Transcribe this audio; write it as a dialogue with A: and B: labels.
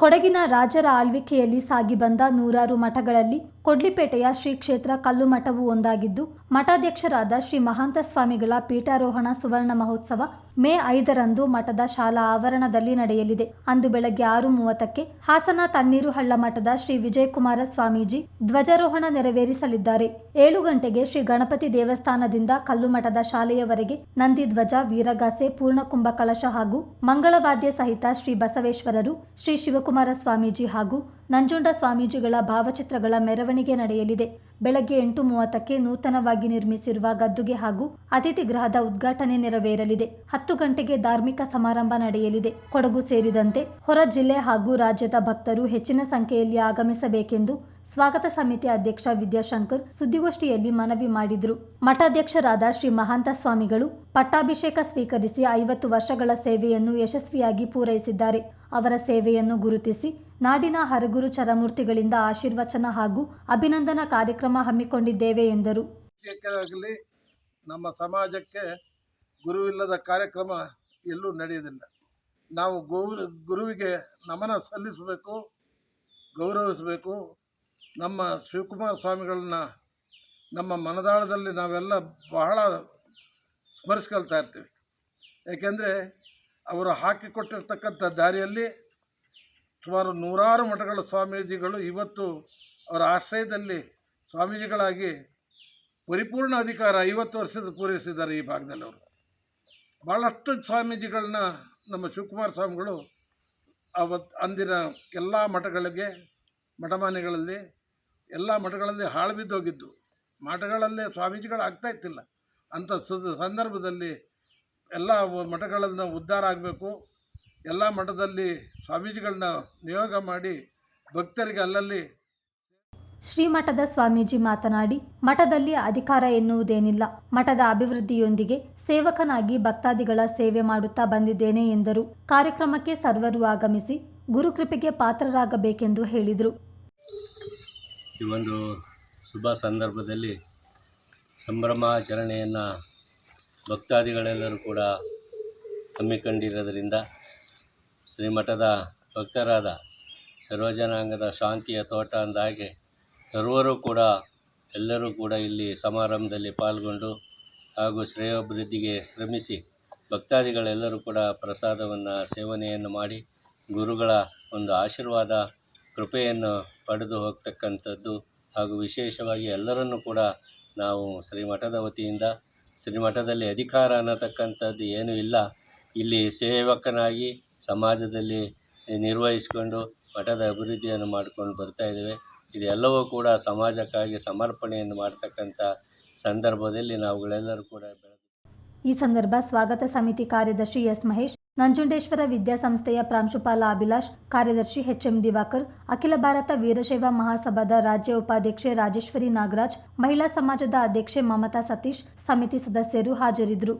A: ಕೊಡಗಿನ ರಾಜರ ಆಳ್ವಿಕೆಯಲ್ಲಿ ಸಾಗಿ ಬಂದ ನೂರಾರು ಮಠಗಳಲ್ಲಿ ಕೊಡ್ಲಿಪೇಟೆಯ ಶ್ರೀ ಕ್ಷೇತ್ರ ಕಲ್ಲು ಮಠವು ಒಂದಾಗಿದ್ದು, ಮಠಾಧ್ಯಕ್ಷರಾದ ಶ್ರೀ ಮಹಾಂತ ಸ್ವಾಮಿಗಳ ಪೀಠಾರೋಹಣ ಸುವರ್ಣ ಮಹೋತ್ಸವ ಮೇ ಐದರಂದು ಮಠದ ಶಾಲಾ ಆವರಣದಲ್ಲಿ ನಡೆಯಲಿದೆ. ಅಂದು ಬೆಳಗ್ಗೆ ಆರು ಮೂವತ್ತಕ್ಕೆ ಹಾಸನ ತಣ್ಣೀರು ಹಳ್ಳ ಮಠದ ಶ್ರೀ ವಿಜಯಕುಮಾರ ಸ್ವಾಮೀಜಿ ಧ್ವಜಾರೋಹಣ ನೆರವೇರಿಸಲಿದ್ದಾರೆ. ಏಳು ಗಂಟೆಗೆ ಶ್ರೀ ಗಣಪತಿ ದೇವಸ್ಥಾನದಿಂದ ಕಲ್ಲು ಮಠದ ಶಾಲೆಯವರೆಗೆ ನಂದಿ ಧ್ವಜ, ವೀರಗಾಸೆ, ಪೂರ್ಣಕುಂಭ ಕಳಶ ಹಾಗೂ ಮಂಗಳವಾದ್ಯ ಸಹಿತ ಶ್ರೀ ಬಸವೇಶ್ವರರು ಶ್ರೀ ಶಿವಕುಮಾರ ಸ್ವಾಮೀಜಿ ಹಾಗೂ ನಂಜುಂಡ ಸ್ವಾಮೀಜಿಗಳ ಭಾವಚಿತ್ರಗಳ ಮೆರವಣಿಗೆ ನಡೆಯಲಿದೆ. ಬೆಳಗ್ಗೆ ಎಂಟು ಮೂವತ್ತಕ್ಕೆ ನೂತನವಾಗಿ ನಿರ್ಮಿಸಿರುವ ಗದ್ದುಗೆ ಹಾಗೂ ಅತಿಥಿ ಗೃಹದ ಉದ್ಘಾಟನೆ ನೆರವೇರಲಿದೆ. ಹತ್ತು ಗಂಟೆಗೆ ಧಾರ್ಮಿಕ ಸಮಾರಂಭ ನಡೆಯಲಿದೆ. ಕೊಡಗು ಸೇರಿದಂತೆ ಹೊರ ಜಿಲ್ಲೆ ಹಾಗೂ ರಾಜ್ಯದ ಭಕ್ತರು ಹೆಚ್ಚಿನ ಸಂಖ್ಯೆಯಲ್ಲಿ ಆಗಮಿಸಬೇಕೆಂದು ಸ್ವಾಗತ ಸಮಿತಿ ಅಧ್ಯಕ್ಷ ವಿದ್ಯಾಶಂಕರ್ ಸುದ್ದಿಗೋಷ್ಠಿಯಲ್ಲಿ ಮನವಿ ಮಾಡಿದರು. ಮಠಾಧ್ಯಕ್ಷರಾದ ಶ್ರೀ ಮಹಾಂತ ಸ್ವಾಮಿಗಳು ಪಟ್ಟಾಭಿಷೇಕ ಸ್ವೀಕರಿಸಿ ಐವತ್ತು ವರ್ಷಗಳ ಸೇವೆಯನ್ನು ಯಶಸ್ವಿಯಾಗಿ ಪೂರೈಸಿದ್ದಾರೆ. ಅವರ ಸೇವೆಯನ್ನು ಗುರುತಿಸಿ ನಾಡಿನ ಹರಗುರು ಚರಮೂರ್ತಿಗಳಿಂದ ಆಶೀರ್ವಚನ ಹಾಗೂ ಅಭಿನಂದನಾ ಕಾರ್ಯಕ್ರಮ ಹಮ್ಮಿಕೊಂಡಿದ್ದೇವೆ ಎಂದರು.
B: ನಮ್ಮ ಸಮಾಜಕ್ಕೆ ಗುರುವಿಲ್ಲದ ಕಾರ್ಯಕ್ರಮ ಎಲ್ಲೂ ನಡೆಯುವುದಿಲ್ಲ. ನಾವು ಗೌರ, ಗುರುವಿಗೆ ನಮನ ಸಲ್ಲಿಸಬೇಕು, ಗೌರವಿಸಬೇಕು. ನಮ್ಮ ಶಿವಕುಮಾರ ಸ್ವಾಮಿಗಳನ್ನ ನಮ್ಮ ಮನದಾಳದಲ್ಲಿ ನಾವೆಲ್ಲ ಬಹಳ ಸ್ಮರಿಸ್ಕೊಳ್ತಾ ಇರ್ತೀವಿ. ಏಕೆಂದರೆ ಅವರು ಹಾಕಿಕೊಟ್ಟಿರ್ತಕ್ಕಂಥ ದಾರಿಯಲ್ಲಿ ಸುಮಾರು ನೂರಾರು ಮಠಗಳ ಸ್ವಾಮೀಜಿಗಳು ಇವತ್ತು ಅವರ ಆಶ್ರಯದಲ್ಲಿ ಸ್ವಾಮೀಜಿಗಳಾಗಿ ಪರಿಪೂರ್ಣ ಅಧಿಕಾರ ಐವತ್ತು ವರ್ಷದ ಪೂರೈಸಿದ್ದಾರೆ ಈ ಭಾಗದಲ್ಲಿ ಅವರು. ಭಾಳಷ್ಟು ಸ್ವಾಮೀಜಿಗಳನ್ನ ನಮ್ಮ ಶಿವಕುಮಾರ ಸ್ವಾಮಿಗಳು ಅವತ್ತು ಅಂದಿನ ಎಲ್ಲ ಮಠಗಳಿಗೆ, ಮಠಮಾನ್ಯಗಳಲ್ಲಿ ಎಲ್ಲ ಮಠಗಳಲ್ಲಿ ಹಾಳು ಬಿದ್ದೋಗಿದ್ದು. ಮಠಗಳಲ್ಲೇ ಸ್ವಾಮೀಜಿಗಳು ಆಗ್ತಾ ಇತ್ತಿಲ್ಲ. ಅಂಥ ಸುದ ಸಂದರ್ಭದಲ್ಲಿ ಎಲ್ಲ ಮಠಗಳನ್ನು ಉದ್ಧಾರ ಆಗಬೇಕು. ಎಲ್ಲ ಮಠದಲ್ಲಿ ಸ್ವಾಮೀಜಿಗಳನ್ನ ನಿಯೋಗ ಮಾಡಿ ಭಕ್ತರಿಗೆ ಅಲ್ಲಲ್ಲಿ
A: ಶ್ರೀಮಠದ ಸ್ವಾಮೀಜಿ ಮಾತನಾಡಿ, ಮಠದಲ್ಲಿ ಅಧಿಕಾರ ಎನ್ನುವುದೇನಿಲ್ಲ. ಮಠದ ಅಭಿವೃದ್ಧಿಯೊಂದಿಗೆ ಸೇವಕನಾಗಿ ಭಕ್ತಾದಿಗಳ ಸೇವೆ ಮಾಡುತ್ತಾ ಬಂದಿದ್ದೇನೆ ಎಂದರು. ಕಾರ್ಯಕ್ರಮಕ್ಕೆ ಸರ್ವರು ಆಗಮಿಸಿ ಗುರುಕೃಪೆಗೆ ಪಾತ್ರರಾಗಬೇಕೆಂದು ಹೇಳಿದರು.
C: ಈ ಒಂದು ಶುಭ ಸಂದರ್ಭದಲ್ಲಿ ಸಂಭ್ರಮಾಚರಣೆಯನ್ನು ಭಕ್ತಾದಿಗಳೆಲ್ಲರೂ ಕೂಡ ಹಮ್ಮಿಕೊಂಡಿರೋದರಿಂದ ಶ್ರೀಮಠದ ಭಕ್ತರಾದ ಸರ್ವಜನಾಂಗದ ಶಾಂತಿಯ ತೋಟ ಅಂದಾಗೆ ಸರ್ವರು ಕೂಡ ಎಲ್ಲರೂ ಕೂಡ ಇಲ್ಲಿ ಸಮಾರಂಭದಲ್ಲಿ ಪಾಲ್ಗೊಂಡು ಹಾಗೂ ಶ್ರೇಯೋಭಿವೃದ್ಧಿಗೆ ಶ್ರಮಿಸಿ ಭಕ್ತಾದಿಗಳೆಲ್ಲರೂ ಕೂಡ ಪ್ರಸಾದವನ್ನು ಸೇವನೆಯನ್ನು ಮಾಡಿ ಗುರುಗಳ ಒಂದು ಆಶೀರ್ವಾದ ಕೃಪೆಯನ್ನು ಪಡೆದು ಹೋಗ್ತಕ್ಕಂಥದ್ದು ಹಾಗೂ ವಿಶೇಷವಾಗಿ ಎಲ್ಲರನ್ನೂ ಕೂಡ ನಾವು ಶ್ರೀಮಠದ ವತಿಯಿಂದ, ಶ್ರೀಮಠದಲ್ಲಿ ಅಧಿಕಾರ ಅನ್ನತಕ್ಕಂಥದ್ದು ಏನೂ ಇಲ್ಲ. ಇಲ್ಲಿ ಸೇವಕನಾಗಿ ಸಮಾಜದಲ್ಲಿ ನಿರ್ವಹಿಸಿಕೊಂಡು ಮಠದ ಅಭಿವೃದ್ಧಿಯನ್ನು ಮಾಡ್ಕೊಂಡು ಬರ್ತಾ ಇದ್ದೇವೆ. ಇದೆಲ್ಲವೂ ಕೂಡ ಸಮಾಜಕ್ಕಾಗಿ ಸಮರ್ಪಣೆಯನ್ನು ಮಾಡ್ತಕ್ಕಂಥ ಸಂದರ್ಭದಲ್ಲಿ ನಾವುಗಳೆಲ್ಲರೂ ಕೂಡ
A: ಈ ಸಂದರ್ಭ ಸ್ವಾಗತ ಸಮಿತಿ ಕಾರ್ಯದರ್ಶಿ ಎಸ್ ಮಹೇಶ್ ನಂಜುಂಡೇಶ್ವರ ವಿದ್ಯಾಸಂಸ್ಥೆಯ ಪ್ರಾಂಶುಪಾಲ ಅಭಿಲಾಷ್, ಕಾರ್ಯದರ್ಶಿ ಎಚ್ ಎಂ ದಿವಾಕರ್, ಅಖಿಲ ಭಾರತ ವೀರಶೈವ ಮಹಾಸಭಾದ ರಾಜ್ಯ ಉಪಾಧ್ಯಕ್ಷೆ ರಾಜೇಶ್ವರಿ ನಾಗರಾಜ್, ಮಹಿಳಾ ಸಮಾಜದ ಅಧ್ಯಕ್ಷೆ ಮಮತಾ ಸತೀಶ್, ಸಮಿತಿ ಸದಸ್ಯರು ಹಾಜರಿದ್ದರು.